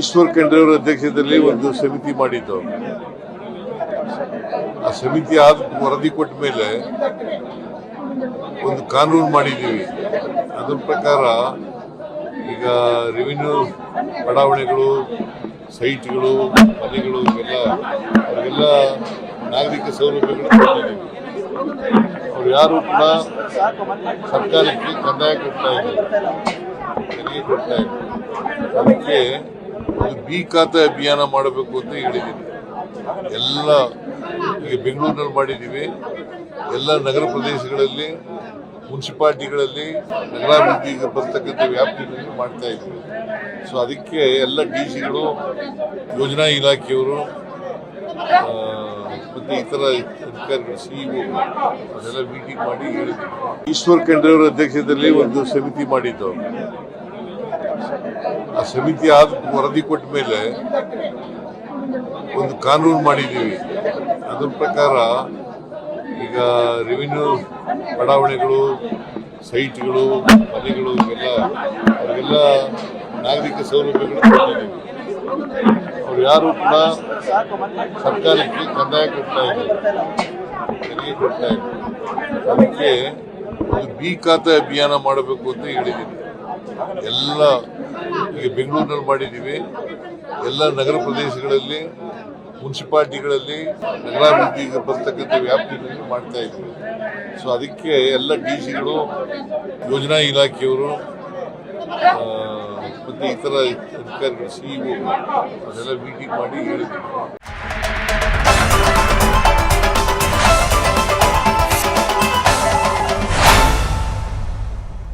ಈಶ್ವರ್ ಖಂಡ್ರೆ ಅವರ ಅಧ್ಯಕ್ಷತೆಯಲ್ಲಿ ಒಂದು ಸಮಿತಿ ಮಾಡಿದ್ದು. ಆ ಸಮಿತಿ ಆದ ವರದಿ ಕೊಟ್ಟ ಮೇಲೆ ಒಂದು ಕಾನೂನು ಮಾಡಿದ್ದೀವಿ. ಅದ್ರ ಪ್ರಕಾರ ಈಗ ರೆವಿನ್ಯೂ ಬಡಾವಣೆಗಳು ಸೈಟ್ಗಳು ಮನೆಗಳು, ಇವೆಲ್ಲ, ಅವರಿಗೆಲ್ಲ ನಾಗರಿಕ ಸೌಲಭ್ಯಗಳು ಕೊಟ್ಟಿದ್ದೀವಿ. ಅವ್ರು ಯಾರು ಕೂಡ ಸರ್ಕಾರಕ್ಕೆ ಕಂದಾಯ ಕೊಡ್ತಾ ಇದ್ದಾರೆ ಕೊಡ್ತಾ ಇದ್ದಾರೆ ಅದಕ್ಕೆ ಬಿ ಖಾತೆ ಅಭಿಯಾನ ಮಾಡಬೇಕು ಅಂತ ಹೇಳಿದ್ದೀನಿ. ಎಲ್ಲ ಈಗ ಬೆಂಗಳೂರಿನಲ್ಲಿ ಮಾಡಿದ್ದೀವಿ. ಎಲ್ಲ ನಗರ ಪ್ರದೇಶಗಳಲ್ಲಿ, ಮುನ್ಸಿಪಾಲ್ಟಿಗಳಲ್ಲಿ, ನಗರಾಭಿವೃದ್ಧಿಗೆ ಬರ್ತಕ್ಕಂಥ ವ್ಯಾಪ್ತಿಗಳಲ್ಲಿ ಮಾಡ್ತಾ ಇದ್ದೀವಿ. ಸೊ ಅದಕ್ಕೆ ಎಲ್ಲ ಡಿ ಸಿಗಳು ಯೋಜನಾ ಇಲಾಖೆಯವರು ಮತ್ತು ಇತರ ಅಧಿಕಾರಿಗಳು ಸಿಇಒ ಅದೆಲ್ಲ ಮೀಟಿಂಗ್ ಮಾಡಿ ಹೇಳಿದ್ದೀವಿ ಈಶ್ವರ್ ಖಂಡ್ರೆ ಅವರ ಅಧ್ಯಕ್ಷತೆಯಲ್ಲಿ ಒಂದು ಸಮಿತಿ ಮಾಡಿದ್ದು. ಆ ಸಮಿತಿ ಆದ ವರದಿ ಕೊಟ್ಟ ಮೇಲೆ ಒಂದು ಕಾನೂನು ಮಾಡಿದ್ದೀವಿ. ಅದ್ರ ಪ್ರಕಾರ ಈಗ ರೆವಿನ್ಯೂ ಬಡಾವಣೆಗಳು ಸೈಟ್ಗಳು ಮನೆಗಳು, ಇವೆಲ್ಲ, ಅವರಿಗೆಲ್ಲ ನಾಗರಿಕ ಸೌಲಭ್ಯಗಳು ಕೊಟ್ಟಿದ್ದೀವಿ. ಅವ್ರು ಯಾರು ಕೂಡ ಸರ್ಕಾರಕ್ಕೆ ಕಂದಾಯ ಕೊಡ್ತಾ ಇದ್ದಾರೆ ತೆರಿಗೆ ಕೊಡ್ತಾ ಇದ್ದಾರೆ ಅದಕ್ಕೆ ಬಿ ಖಾತೆ ಅಭಿಯಾನ ಮಾಡಬೇಕು ಅಂತ ಹೇಳಿದ್ದೀನಿ. ಎಲ್ಲ ಈಗ ಬೆಂಗಳೂರಿನಲ್ಲಿ ಮಾಡಿದ್ದೀವಿ. ಎಲ್ಲ ನಗರ ಪ್ರದೇಶಗಳಲ್ಲಿ, ಮುನ್ಸಿಪಾಲ್ಟಿಗಳಲ್ಲಿ ನಗರಾಭಿವೃದ್ಧಿಗೆ ಬರ್ತಕ್ಕಂಥ ವ್ಯಾಪ್ತಿಗಳಲ್ಲಿ ಮಾಡ್ತಾ ಇದ್ದೀವಿ. ಸೊ ಅದಕ್ಕೆ ಎಲ್ಲ ಡಿ ಸಿಗಳು ಯೋಜನಾ ಇಲಾಖೆಯವರು ಮತ್ತು ಮತ್ತೆ ಇತರ ಅಧಿಕಾರಿಗಳು ಸಿಇಒ ಅದೆಲ್ಲ ಮೀಟಿಂಗ್ ಮಾಡಿ ಹೇಳಿದ್ದೀವಿ